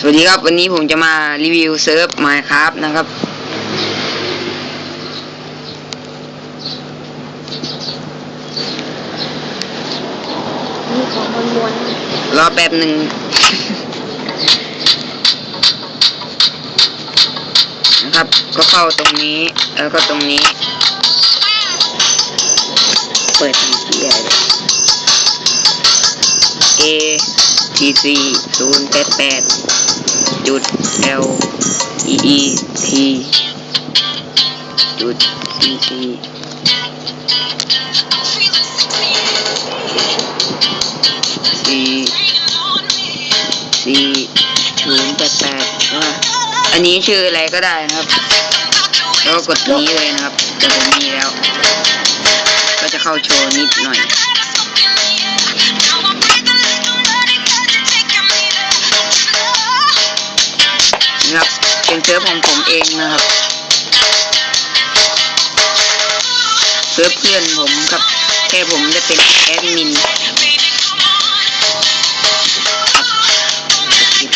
สวัสดีครับ วันนี้ผมจะมารีวิวเซิร์ฟ Minecraft นะครับมีของม้วนรอแป๊บหนึ่งนะครับ ก็เข้าตรงนี้ แล้วก็ตรงนี้ เปิดทำเกียร์เลย A T C ศูนย์แปดแปดจุด L E E T จุด C C C C ศูนย์แปดแปดว่าอันนี้ชื่ออะไรก็ได้นะครับ แล้วก็กดนี้เลยนะครับ แต่ผมมีแล้ว ก็จะเข้าโชว์นิดหน่อย นะครับเป็นเซิร์ฟของผมเองนะครับเซิร์ฟเพื่อนผมครับ แค่ผมจะเป็นแอดมิน